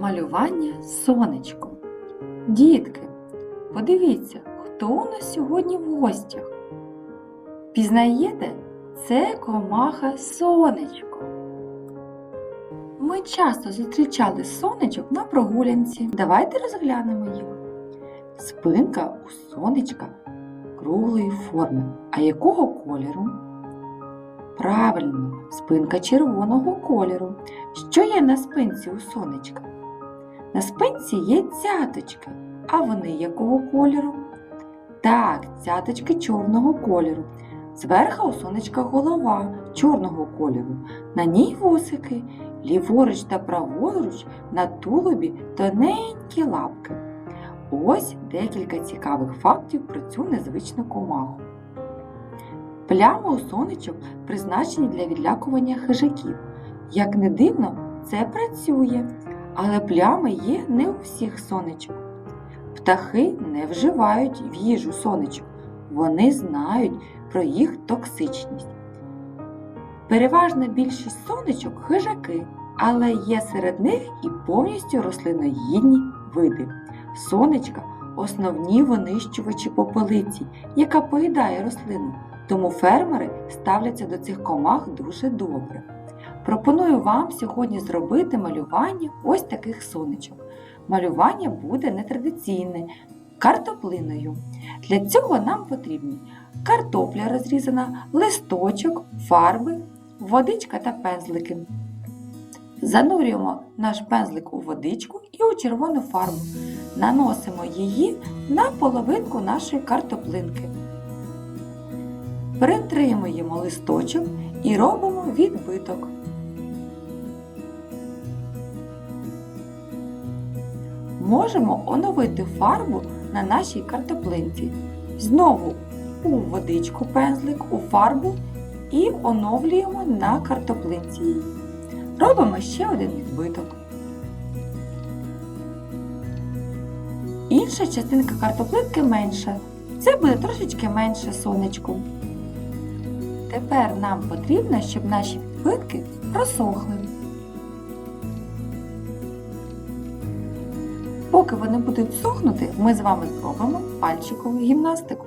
Малювання сонечком. Дітки, подивіться, хто у нас сьогодні в гостях. Пізнаєте? Це комаха сонечко. Ми часто зустрічали сонечок на прогулянці. Давайте розглянемо їх. Спинка у сонечка круглої форми. А якого кольору? Правильно, спинка червоного кольору. Що є на спинці у сонечка? На спинці є цяточки, а вони якого кольору? Так, цяточки чорного кольору. Зверху у сонечка голова чорного кольору. На ній вусики, ліворуч та праворуч на тулубі тоненькі лапки. Ось декілька цікавих фактів про цю незвичну комаху. Плями у сонечок призначені для відлякування хижаків. Як не дивно, це працює, але плями є не у всіх сонечок. Птахи не вживають в їжу сонечок, вони знають про їх токсичність. Переважна більшість сонечок хижаки, але є серед них і повністю рослиноїдні види. Сонечка основні винищувачі попелиці, яка поїдає рослину, тому фермери ставляться до цих комах дуже добре. Пропоную вам сьогодні зробити малювання ось таких сонечок. Малювання буде нетрадиційне, картоплиною. Для цього нам потрібні картопля розрізана, листочок, фарби, водичка та пензлики. Занурюємо наш пензлик у водичку і у червону фарбу. Наносимо її на половинку нашої картоплинки. Притримуємо листочок і робимо відбиток. Можемо оновити фарбу на нашій картоплинці. Знову у водичку пензлик, у фарбу і оновлюємо на картоплинці. Робимо ще один відбиток. Інша частинка картоплинки менша. Це буде трошечки менше сонечку. Тепер нам потрібно, щоб наші відбитки просохли. Поки вони будуть сохнути, ми з вами зробимо пальчикову гімнастику.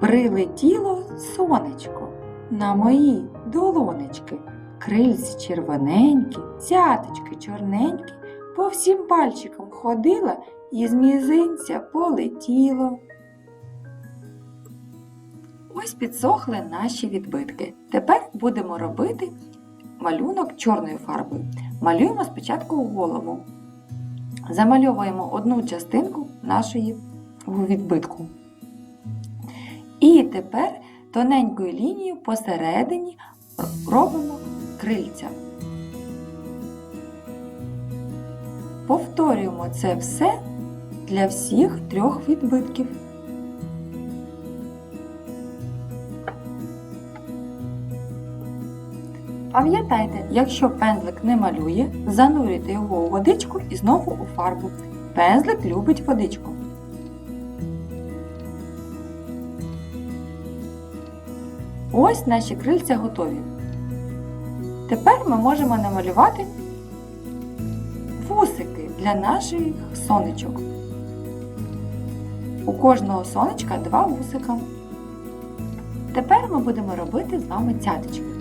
Прилетіло сонечко на мої долонечки. Крильці червоненькі, цяточки чорненькі, по всім пальчикам ходила і з мізинця полетіло. Ось підсохли наші відбитки. Тепер будемо робити малюнок чорною фарбою. Малюємо спочатку голову. Замальовуємо одну частинку нашої відбитку. І тепер тоненькою лінією посередині робимо крильця. Повторюємо це все для всіх трьох відбитків. Пам'ятайте, якщо пензлик не малює, занурюйте його у водичку і знову у фарбу. Пензлик любить водичку. Ось наші крильця готові. Тепер ми можемо намалювати вусики для наших сонечок. У кожного сонечка два вусика. Тепер ми будемо робити з вами цяточки.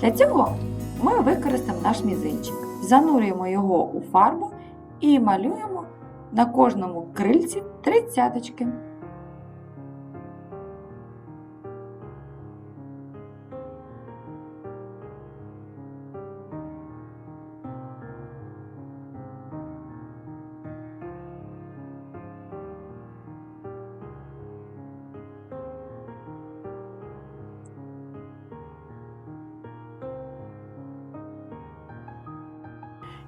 Для цього ми використаємо наш мізинчик, занурюємо його у фарбу і малюємо на кожному крильці три цяточки.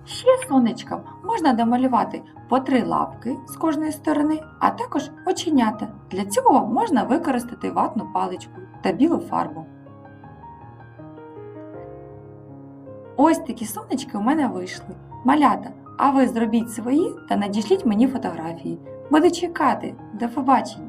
Ще сонечкам можна домалювати по три лапки з кожної сторони, а також оченята. Для цього можна використати ватну паличку та білу фарбу. Ось такі сонечки у мене вийшли. Малята, а ви зробіть свої та надішліть мені фотографії. Буду чекати. До побачення!